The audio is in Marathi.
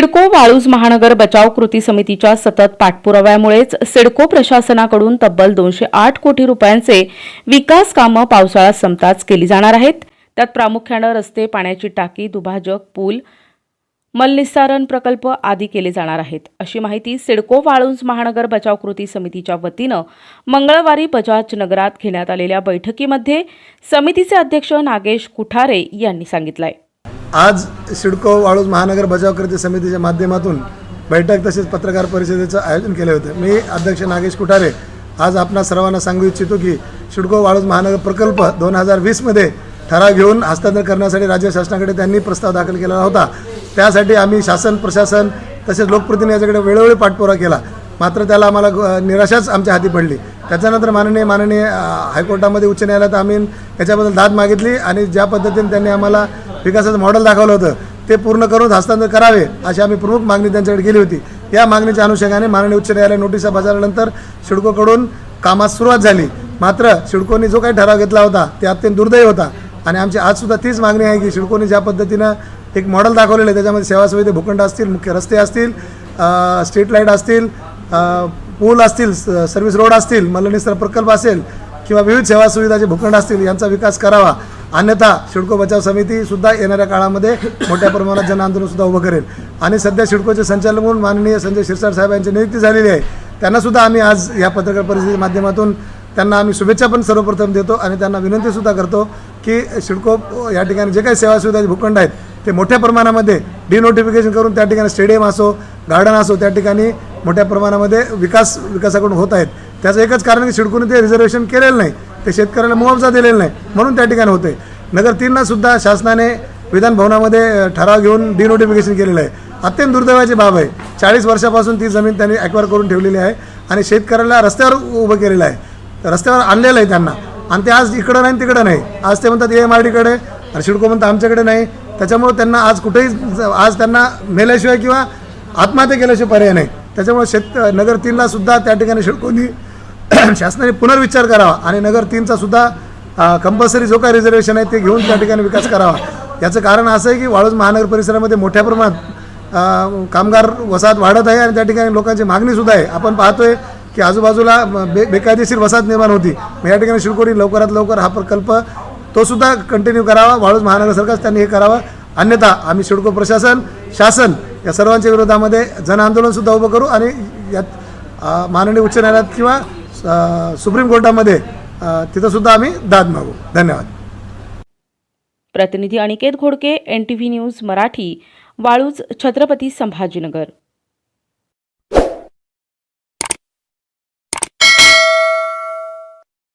सिडको वाळूज महानगर बचाव कृती समितीच्या सतत पाठपुराव्यामुळेच सिडको प्रशासनाकडून तब्बल दोनशे आठ कोटी रुपयांचे विकास कामं पावसाळा संपताच केली जाणार आहेत. त्यात प्रामुख्यानं रस्ते पाण्याची टाकी दुभाजक पूल मलनिस्सारण प्रकल्प आदी केले जाणार आहेत. अशी माहिती सिडको वाळूंज महानगर बचाव कृती समितीच्या वतीनं मंगळवारी बजाज नगरात घेण्यात आलेल्या बैठकीमध्ये समितीचे अध्यक्ष नागेश कुठारे यांनी सांगितलं आहे आज सिडको वाळूज महानगर बचाव कृती समितीच्या माध्यमातून बैठक तसेच पत्रकार परिषदेचं आयोजन केले होते. मी अध्यक्ष नागेश कुठारे आज आपणा सर्वांना सांगू इच्छितो की सिडको वाळूज महानगर प्रकल्प दोन हजार वीसमध्ये ठराव घेऊन हस्तांतर करण्यासाठी राज्य शासनाकडे त्यांनी प्रस्ताव दाखल केलेला होता. त्यासाठी आम्ही शासन प्रशासन तसेच लोकप्रतिनिधी याच्याकडे वेळोवेळी पाठपुरा केला. मात्र त्याला आम्हाला निराशाच आमच्या हाती पडली. त्याच्यानंतर माननीय माननीय हायकोर्टामध्ये उच्च न्यायालयात आम्ही त्याच्याबद्दल दाद मागितली आणि ज्या पद्धतीने त्यांनी आम्हाला विकासाचं मॉडेल दाखवलं होतं ते पूर्ण करून हस्तांतर करावे अशी आम्ही प्रमुख मागणी त्यांच्याकडे केली होती. या मागणीच्या अनुषंगाने माननीय उच्च न्यायालय नोटिसा बजावल्यानंतर सिडकोकडून कामास सुरुवात झाली. मात्र शिडकोनी जो काही ठराव घेतला होता ते अत्यंत दुर्दैव होता. आणि आमची आजसुद्धा तीच मागणी आहे की शिडकोनी ज्या पद्धतीनं एक मॉडेल दाखवलेलं आहे त्याच्यामध्ये सेवा सुविधा भूखंड असतील मुख्य रस्ते असतील स्ट्रीट लाइट असतील पूल असतील स- सर्व्हिस रोड असतील मलनिस्तर प्रकल्प असेल किंवा विविध सेवा सुविधाचे भूखंड असतील यांचा विकास करावा. अन्यथा सिडको बचाव समिती सुद्धा येणाऱ्या काळामध्ये मोठ्या प्रमाणात जन आंदोलन सुद्धा उभं करेल. आणि सध्या सिडकोचे संचालक म्हणून माननीय संजय शिरसाट साहेब यांची नियुक्ती झालेली आहे. त्यांना सुद्धा आम्ही आज या पत्रकार परिषदेच्या माध्यमातून त्यांना आम्ही शुभेच्छा पण सर्वप्रथम देतो आणि त्यांना विनंती सुद्धा करतो की सिडको या ठिकाणी जे काही सेवा सुविधाचे भूखंड आहेत ते मोठ्या प्रमाणामध्ये डिनोटिफिकेशन करून त्या ठिकाणी स्टेडियम असो गार्डन असो त्या ठिकाणी मोठ्या प्रमाणामध्ये विकास विकासाकडून होत आहेत. त्याचं एकच कारण की सिडकोने ते रिझर्वेशन केलेलं नाही. ते शेतकऱ्याला मुआवजा दिलेला नाही. म्हणून त्या ठिकाणी होते नगर तीनला सुद्धा शासनाने विधान भवनामध्ये ठराव घेऊन डिनोटिफिकेशन केलेलं आहे. अत्यंत दुर्दैवाची बाब आहे. चाळीस वर्षापासून ती जमीन त्यांनी ॲक्वायर करून ठेवलेली आहे आणि शेतकऱ्याला रस्त्यावर उभं केलेलं आहे. रस्त्यावर आणलेलं आहे त्यांना. आणि ते आज इकडं नाही तिकडं नाही. आज ते म्हणतात एम आर डीकडे आणि शिडको म्हणतात आमच्याकडे नाही. त्याच्यामुळं त्यांना आज कुठेही आज त्यांना मेल्याशिवाय किंवा आत्महत्या केल्याशिवाय पर्याय नाही. त्याच्यामुळे शेत नगर तीनला सुद्धा त्या ठिकाणी सिडकोनी शासनाने पुनर्विचार करावा आणि नगर तीनचा सुद्धा कंपल्सरी जो काही रिझर्वेशन आहे ते घेऊन त्या ठिकाणी विकास करावा. याचं कारण असं आहे की वाळूज महानगर परिसरामध्ये मोठ्या प्रमाणात कामगार वसाहत वाढत आहे आणि त्या ठिकाणी लोकांची मागणीसुद्धा आहे. आपण पाहतोय की आजूबाजूला बे बेकायदेशीर वसाहत निर्माण होती. मग या ठिकाणी शिवकोडी लवकरात लवकर हा प्रकल्प तो सुद्धा कंटिन्यू करावा. वाळूज महानगर सरकार त्यांनी हे करावं. अन्यथा आम्ही शिडको प्रशासन शासन या सर्वांच्या विरोधामध्ये जन सुद्धा उभं करू आणि यात माननीय उच्च न्यायालयात किंवा सुप्रीम कोर्टामध्ये तिथंसुद्धा तिथं सुद्धा आम्ही दाद मागू. धन्यवाद. प्रतिनिधी Aniket Ghodke N T V news Marathi Waluj Chhatrapati Sambhajinagar.